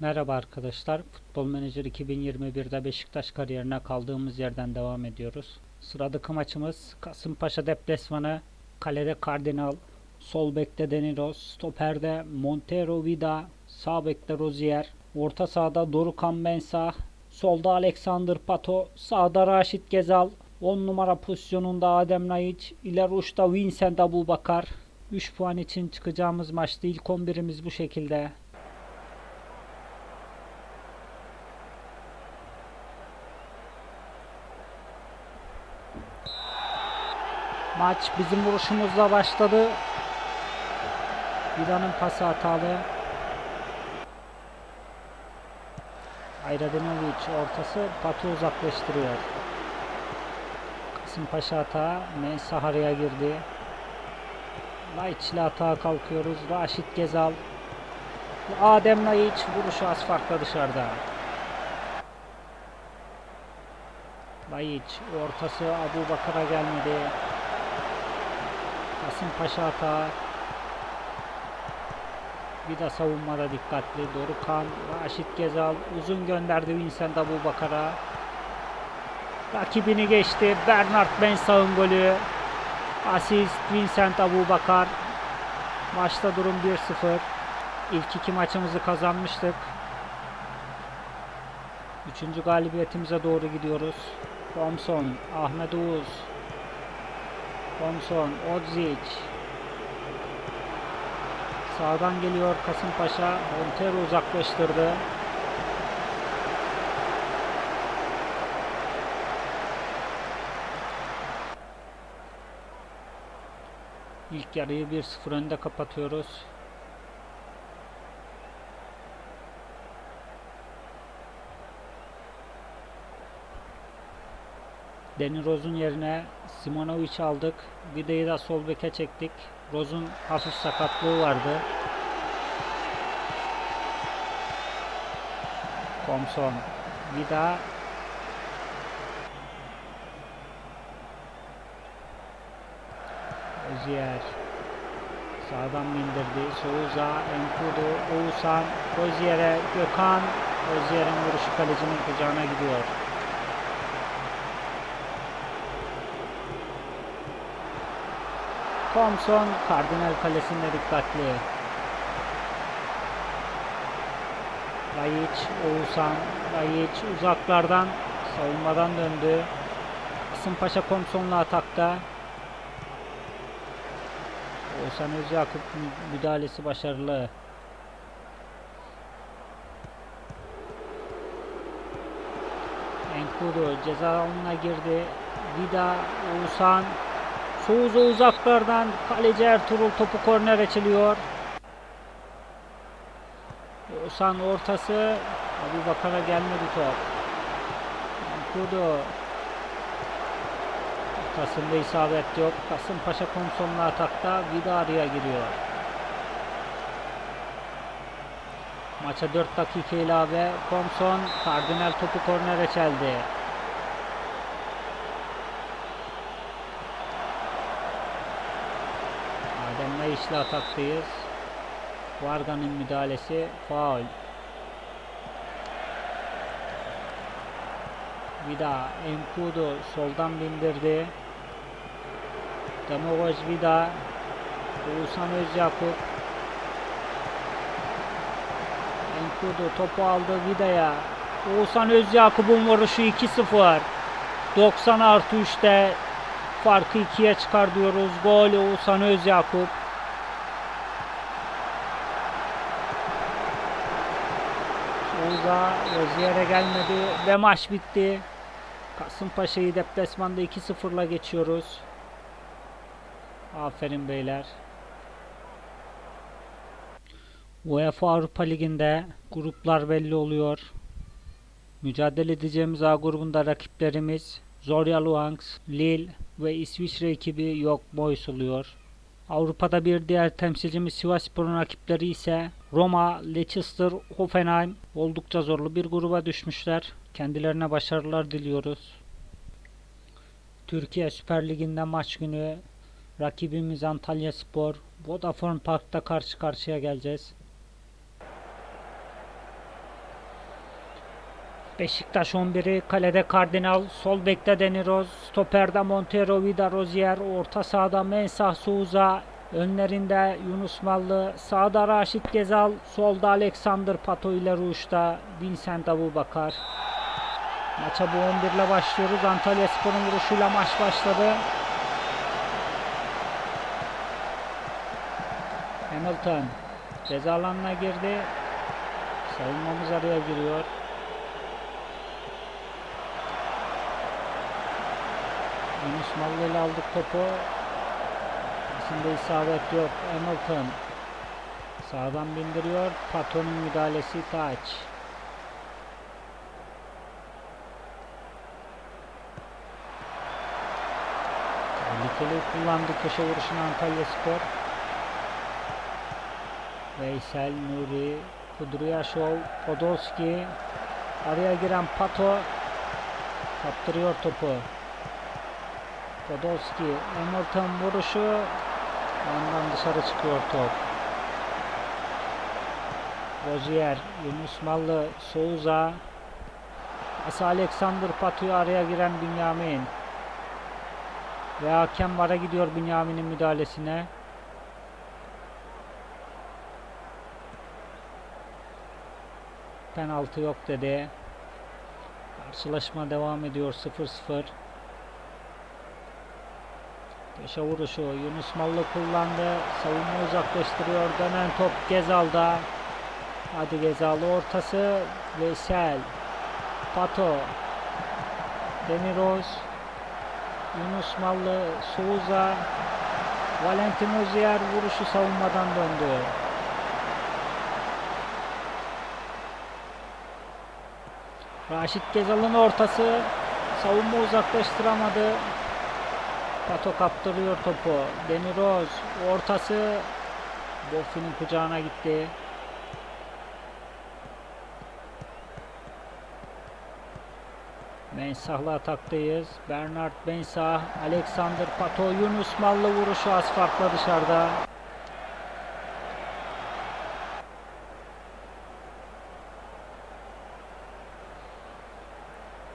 Merhaba arkadaşlar. Futbol Manager 2021'de Beşiktaş kariyerine kaldığımız yerden devam ediyoruz. Sıradaki maçımız Kasımpaşa deplasmanı. Kalede Kardinal, sol bekte Deniros, stoperde Montero Vida, sağ bekte Rozier, orta sahada Dorukan Mensah, solda Alexander Pato, sağda Raşit Gezal, 10 numara pozisyonunda Adem Laiç, ileri uçta Vincent Abubakar. 3 puan için çıkacağımız maçta ilk 11'imiz bu şekilde. Maç bizim vuruşumuzla başladı. Vida'nın pası hatalı. Ayradinovic ortası Patı uzaklaştırıyor. Kasımpaşa hata. Mensah araya girdi. Laiç ile hata kalkıyoruz. Raşit Gezal. Adem Laiç vuruşu az farkla dışarıda. Laiç ortası Abu Bakar'a gelmedi. Kasımpaşa hata. Bir de savunmada dikkatli. Dorukan, Raşit Gezal uzun gönderdi Vincent Abu Bakar'a. Rakibini geçti. Bernard Mensah'ın golü. Asist Vincent Abu Bakar. Maçta durum 1-0. İlk iki maçımızı kazanmıştık. Üçüncü galibiyetimize doğru gidiyoruz. Thompson, Ahmet Uğuz, Thompson, Odzic. Sağdan geliyor Kasımpaşa. Montero uzaklaştırdı. İlk yarıyı 1-0 önde kapatıyoruz. Deni Roz'un yerine Simonovic aldık. Vida'yı da sol beke çektik. Roz'un hafif sakatlığı vardı. Thompson. Vida. Ozier. Sağdan bindirdi. Souza, Enkudu, Oğuzhan, Ozier'e, Gökhan. Ozier'in vuruşu kalecinin kucağına gidiyor. Thompson Kardinal kalesinde dikkatli. Bayiç, Oğuzhan, Bayiç uzaklardan savunmadan döndü. Kasımpaşa Thompson'la atakta. Oğuzhan Özyakup mü- müdahalesi başarılı. Enkudu ceza alanına girdi. Vida, Oğuzhan, Souza uzaklardan kaleci Ertuğrul topu korner açılıyor. Oğuzhan ortası Abu Bakar'a gelmedi top. Kudu Ortasında isabet yok. Kasımpaşa Komisyonlu atakta Vida araya giriyor. Maça 4 dakika ilave. Thompson Kardinal topu kornere çeldi. İşle ataktayız. Varga'nın müdahalesi faul. Vida Enkudu soldan bindirdi. Demovoj Vida Oğuzhan Özyakup Enkudu topu aldı Vida'ya. Oğuzhan Özyakup'un vuruşu 2-0. 90 artı 3'te farkı ikiye çıkar diyoruz. Gol Oğuzhan Özyakup. Souza Rozier'e gelmedi ve maç bitti. Kasımpaşa'yı deplasmanda 2-0'la geçiyoruz. Aferin beyler. UEFA Avrupa Ligi'nde gruplar belli oluyor. Mücadele edeceğimiz A grubunda rakiplerimiz Zorya Luhansk, Lille ve İsviçre ekibi Yok Boys oluyor. Avrupa'da bir diğer temsilcimiz Sivasspor'un rakipleri ise Roma, Leicester, Hoffenheim oldukça zorlu bir gruba düşmüşler. Kendilerine başarılar diliyoruz. Türkiye Süper Ligi'nde maç günü rakibimiz Antalya Spor. Vodafone Park'ta karşı karşıya geleceğiz. Beşiktaş 11'i kalede Kardinal, sol bekte Deniroz, stoperde Montero, Vida Rozier, orta sahada Mensah Souza, önlerinde Yunus Mallı, sağda Raşit Gezal, solda Alexander Pato ile Ruş'ta Vincent Abubakar. Maça bu 11 ile başlıyoruz. Antalya Spor'un vuruşuyla maç başladı. Hamilton ceza girdi. Savunmamız araya giriyor. Yunus Mallı ile aldık topu. Aslında isabet yok. Hamilton sağdan bindiriyor. Paton'un müdahalesi taç. Tehlikeli kullandı köşe vuruşunu Antalya Spor. Veysel Nuri, Kudryashov, Podolski, araya giren Pato kaptırıyor topu. Podolski, Hamilton vuruşu yandan dışarı çıkıyor top. Rozier, Yunus Mallı, Souza, Asa Alexander Pato'yu araya giren Bünyamin. Ve hakem vara gidiyor Bünyamin'in müdahalesine. Penaltı yok dedi. Karşılaşma devam ediyor 0-0. Köşe vuruşu Yunus Mallı kullandı. Savunma uzaklaştırıyor. Dönen top Gezal'da. Hadi Gezal ortası. Veysel. Pato. Demiroz. Yunus Mallı. Souza. Valentin Ozier vuruşu savunmadan döndü. Raşit Gezal'ın ortası. Savunma uzaklaştıramadı. Pato kaptırıyor topu. Demiroz ortası Boffi'nin kucağına gitti. Mensah'la ataktayız. Bernard Mensah, Alexander Pato, Yunus Mallı vuruşu az farkla dışarıda.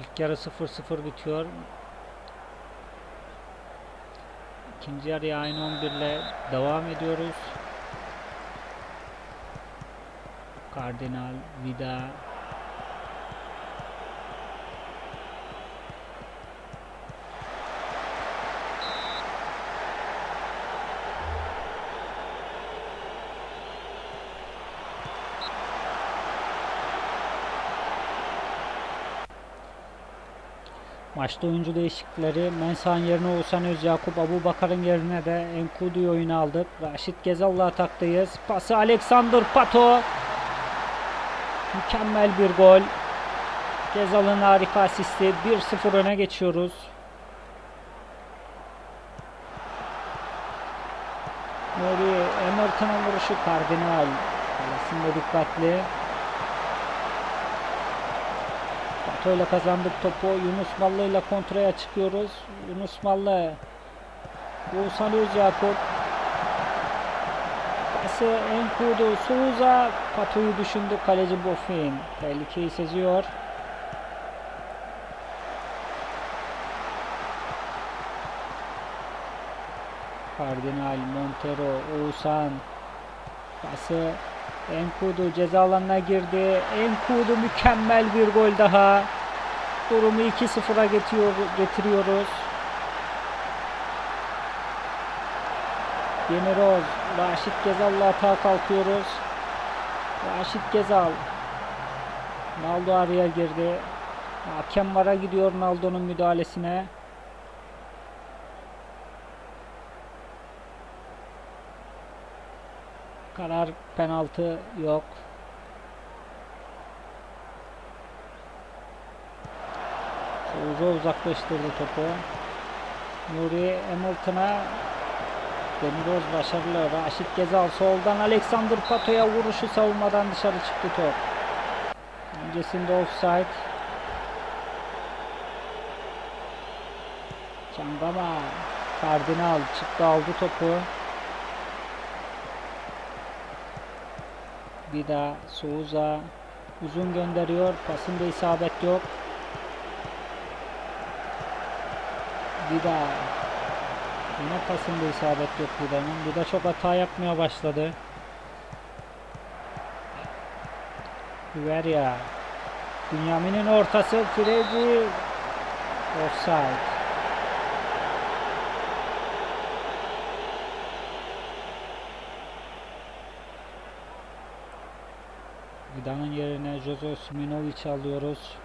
İlk yarı 0-0 bitiyor. İkinci yarıya aynı 11 ile devam ediyoruz. Kardinal, Vida, Maçta oyuncu değişiklikleri Mensah'ın yerine Oğuzhan Özyakup, Abu Bakar'ın yerine de Enkudu'yu oyuna aldık. Raşit Gezal'la ataktayız. Pası Alexander Pato. Mükemmel bir gol. Gezal'ın harika asisti. 1-0 öne geçiyoruz. Nuri Emerton'un vuruşu Kardinal. Kalesinde dikkatli. İle kazandık topu. Yunus Mallı ile kontraya çıkıyoruz. Yunus Mallı. Oğuzhan Özyakup. Pası Enkudu. Souza. Pato'yu düşündü. Kaleci Bofin. Tehlikeyi seziyor. Kardinal, Montero, Oğuzhan. Pası Enkudu ceza alanına girdi. Enkudu mükemmel bir gol daha. Durumu 2-0'a getiriyor, getiriyoruz. Demiroz, Raşit Gezal'la atağa kalkıyoruz. Raşit Gezal. Naldo araya girdi. Hakem vara gidiyor Naldo'nun müdahalesine. Karar penaltı yok. Souza uzaklaştırdı topu. Nuri Hamilton'a Demiroz başarılı. Raşit Gezal soldan Alexander Pato'ya vuruşu savunmadan dışarı çıktı top. Öncesinde offside. Çangama Kardinal çıktı aldı topu. Vida, Souza, Uzun gönderiyor. Pasında isabet yok. Vida. Yine pasında isabet yok Vida'nın. Vida çok hata yapmaya başladı. Riveria. Bünyamin'in ortası. Frezi. Offside. Vida'nın yerine Jose Siminovic'i alıyoruz.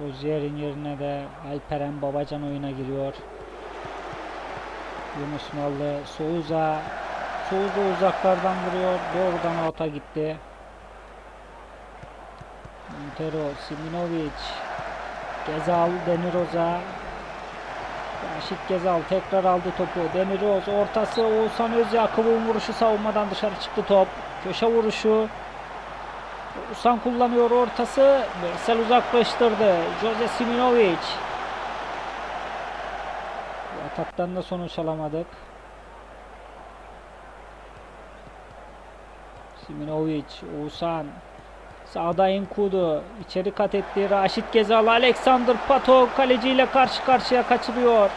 Rozier'in yerine de Alperen Babacan oyuna giriyor. Yunus Mallı, Souza. Souza uzaklardan vuruyor. Doğrudan ota gitti. Montero, Siminovic. Gezal, Demiroza. Raşit Gezal tekrar aldı topu. Demiroz ortası Oğuzhan Özyakup'un vuruşu savunmadan dışarı çıktı top. Köşe vuruşu. Oğuzhan kullanıyor ortası. Veysel uzaklaştırdı. Jose Siminovic. Ataktan da sonuç alamadık. Siminovic, Oğuzhan. Sağda Enkudu. içeri kat etti. Raşit Gezal, Alexander Pato kaleciyle karşı karşıya kaçırıyor.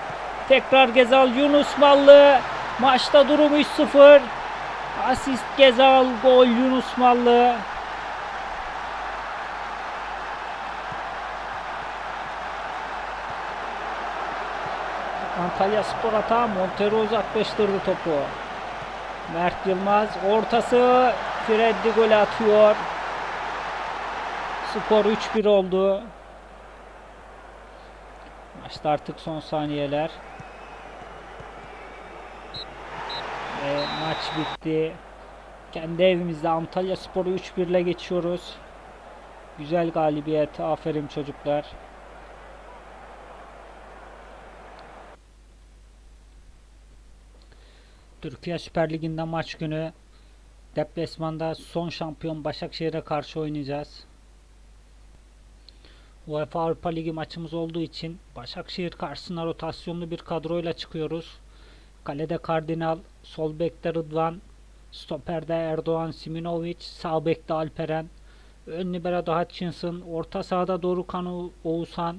Tekrar Gezal, Yunus Mallı. Maçta durum 3-0. Asist Gezal, gol Yunus Mallı. Antalya Spor hata Montero uzaklaştırdı topu. Mert Yılmaz ortası Freddi gol atıyor. Skor 3-1 oldu. Maçta artık son saniyeler. Ve maç bitti. Kendi evimizde Antalya Spor'u 3-1 ile geçiyoruz. Güzel galibiyet. Aferin çocuklar. Türkiye Süper Ligi'nde maç günü deplasmanda son şampiyon Başakşehir'e karşı oynayacağız. UEFA Avrupa Ligi maçımız olduğu için Başakşehir karşısına rotasyonlu bir kadroyla çıkıyoruz. Kalede Kardinal, sol bekte Rıdvan, stoperde Erdoğan Siminovic, sağ bekte Alperen, ön libero'da Hutchinson, orta sahada Dorukhan Oğuzhan,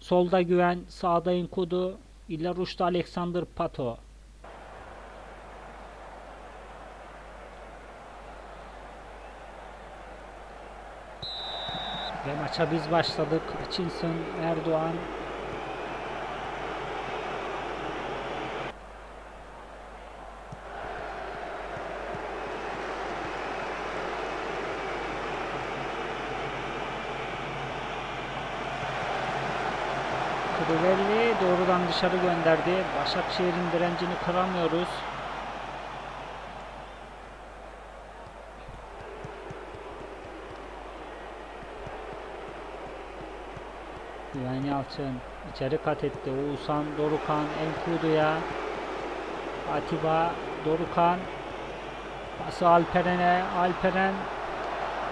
solda Güven, sağda Inkudu, iler uçta Alexander Pato. Ve maça biz başladık. Hutchinson, Erdoğan. Crivelli doğrudan dışarı gönderdi. Başakşehir'in direncini kıramıyoruz. Güven Yalçın içeri kat etti. Oğuzhan, Dorukan, Enkudu'ya. Atiba, Dorukan. Pası Alperen'e. Alperen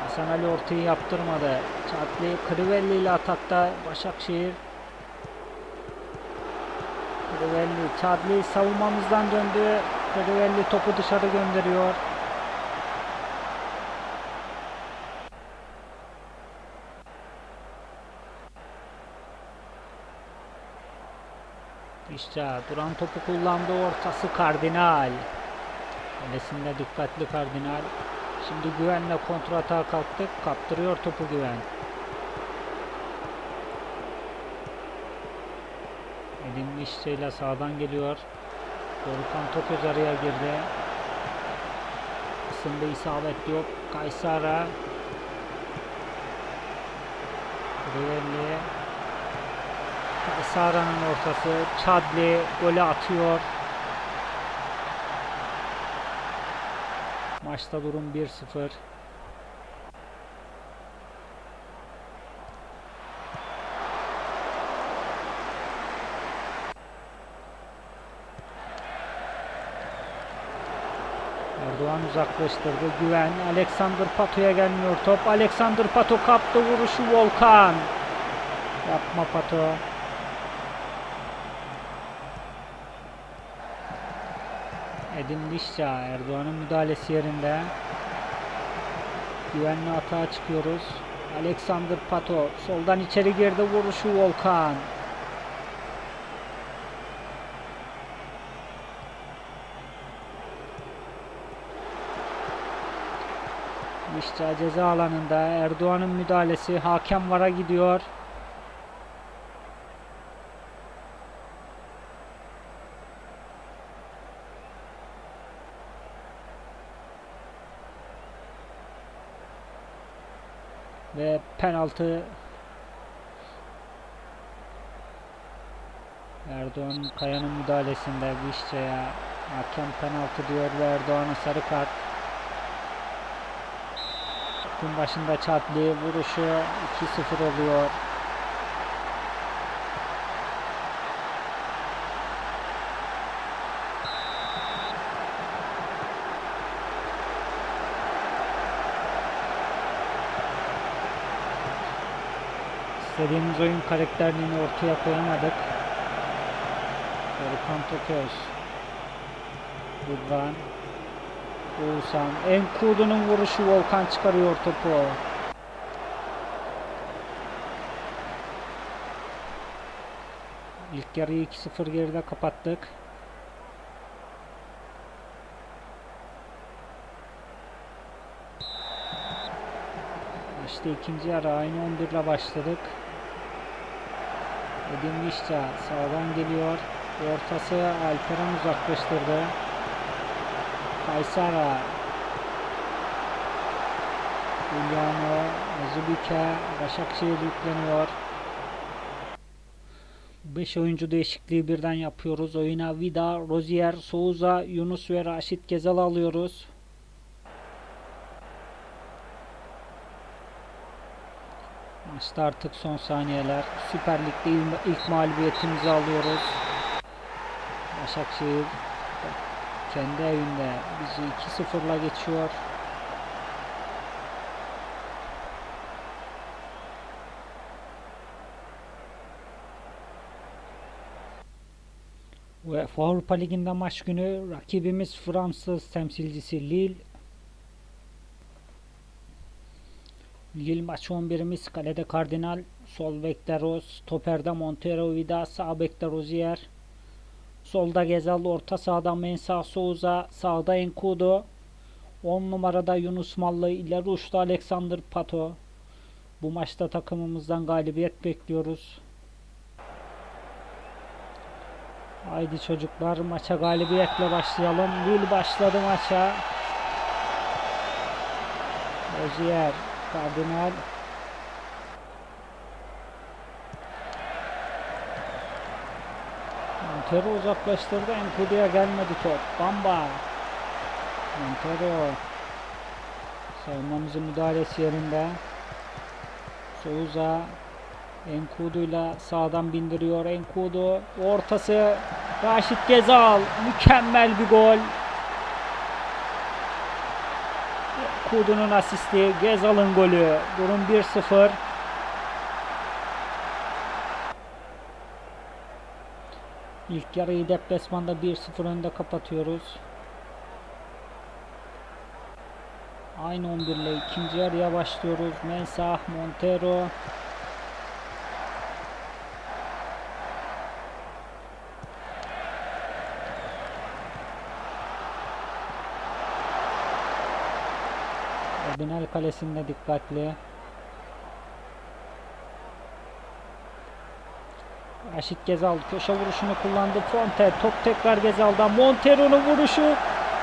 Hasan Ali ortayı yaptırmadı. Çatli, Crivelli ile atakta Başakşehir. Crivelli, Çadli savunmamızdan döndü. Crivelli topu dışarı gönderiyor. İşte duran topu kullandı ortası Kardinal. Kalesinde dikkatli Kardinal. Şimdi güvenle kontratağa kalktık. Kaptırıyor topu güven. Edin işçiyle sağdan geliyor. Dorukhan Toköz araya girdi. Aslında isabet yok. Kaysara. Rivelli. Kaysara'nın ortası. Çadli golü atıyor. Maçta durum 1-0. Erdoğan uzaklaştırdı. Güven. Alexander Pato'ya gelmiyor top. Alexander Pato kaptı vuruşu Volkan. Yapma Pato. Edin Dişça Erdoğan'ın müdahalesi yerinde. Güvenli atağa çıkıyoruz. Alexander Pato soldan içeri girdi vuruşu Volkan. Dişça ceza alanında Erdoğan'ın müdahalesi hakem vara gidiyor. Ve penaltı Erdoğan Kaya'nın müdahalesinde Vişça'ya hakem penaltı diyor ve Erdoğan'a sarı kart. Topun başında Çatli vuruşu 2-0 oluyor. İstediğimiz oyun karakterliğini ortaya koyamadık. Volkan Toköz. Rıdvan. Oğuzhan. Enkudu'nun vuruşu Volkan çıkarıyor topu. İlk yarıyı 2-0 geride kapattık. İşte ikinci yarı aynı 11 ile başladık. Edin sağdan geliyor. Ortası Alperen uzaklaştırdı. Kaysara Giuliano Zubike Başakşehir yükleniyor. 5 oyuncu değişikliği birden yapıyoruz. Oyuna Vida, Rozier, Souza, Yunus ve Raşit Gezal alıyoruz. Maçta artık son saniyeler. Süper Lig'de ilk mağlubiyetimizi alıyoruz. Başakşehir kendi evinde bizi 2-0'la geçiyor. UEFA Avrupa Ligi'nde maç günü rakibimiz Fransız temsilcisi Lille. Lille maç 11'imiz kalede Kardinal, sol bekte Rose, stoperde Montero Vida, sağ bekte Rozier. Solda Gezal, orta sahada Mensah Souza, sağda Enkudu. 10 numarada Yunus Mallı, ileri uçta Alexander Pato. Bu maçta takımımızdan galibiyet bekliyoruz. Haydi çocuklar maça galibiyetle başlayalım. Lille başladı maça. Rozier, Kardinal. Montero uzaklaştırdı. Enkudu'ya gelmedi top. Bamba. Montero. Savunmamızın müdahalesi yerinde. Souza. Enkudu'yla sağdan bindiriyor. Enkudu. Ortası. Raşit Gezal. Mükemmel bir gol. Enkudu'nun asisti. Gezal'ın golü. Durum 1-0. İlk yarıyı deplasmanda 1-0 önde kapatıyoruz. Aynı 11 ile ikinci yarıya başlıyoruz. Mensah, Montero. Kalesinde dikkatli. Raşit Gezal köşe vuruşunu kullandı. Fonte top tekrar Gezal'da. Montero'nun vuruşu.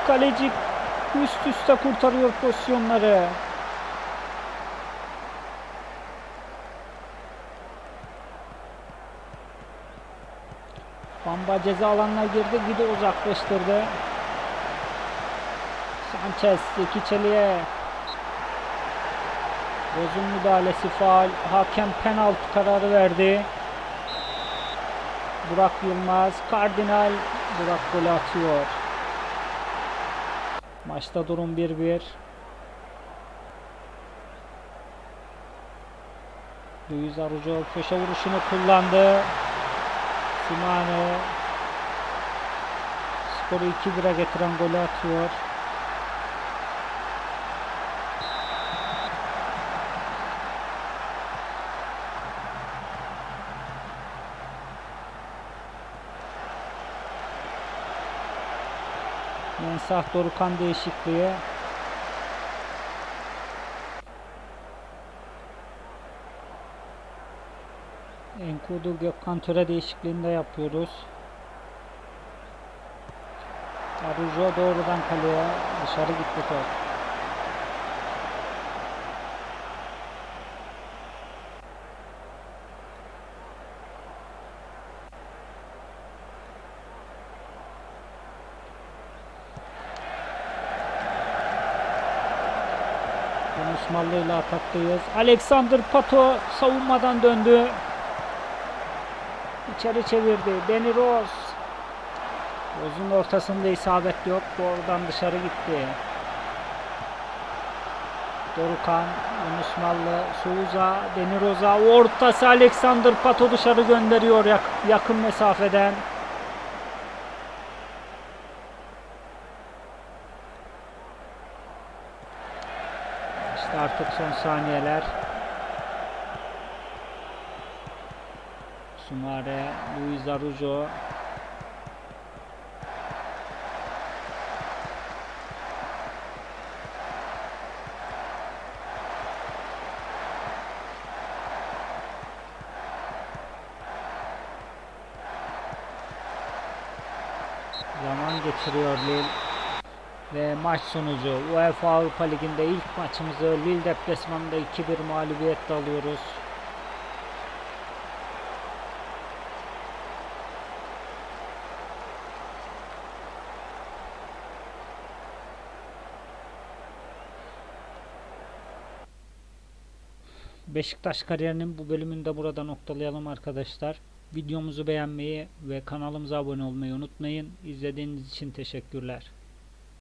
Kaleci üst üste kurtarıyor pozisyonları. Bamba ceza alanına girdi. De uzaklaştırdı. Sanchez Zeki Çelik'e Bozun müdahalesi faal. Hakem penaltı kararı verdi. Burak Yılmaz, Kardinal Burak golü atıyor. Maçta durum 1-1. Luis Arujo köşe vuruşunu kullandı. Simane skoru 2-1'e getiren golü atıyor. Mensah Dorukan değişikliği. Enkudu Gökhan Töre değişikliğinde yapıyoruz. Arujo doğrudan kaleye dışarı gitti top. İle ataktayız. Alexander Pato savunmadan döndü. İçeri çevirdi. Danny Rose. Rose'un ortasında isabet yok. Doğrudan dışarı gitti. Dorukan, Yunus Mallı, Danny Rosa. Ortası Alexander Pato dışarı gönderiyor yak- yakın mesafeden. Artık son saniyeler. Sumare, Luis Arujo. Zaman geçiriyor Lille. Ve maç sonucu UEFA Avrupa Ligi'nde ilk maçımızı Lille deplasmanında 2-1 mağlubiyetle alıyoruz. Beşiktaş kariyerinin bu bölümünde burada noktalayalım arkadaşlar. Videomuzu beğenmeyi ve kanalımıza abone olmayı unutmayın. İzlediğiniz için teşekkürler.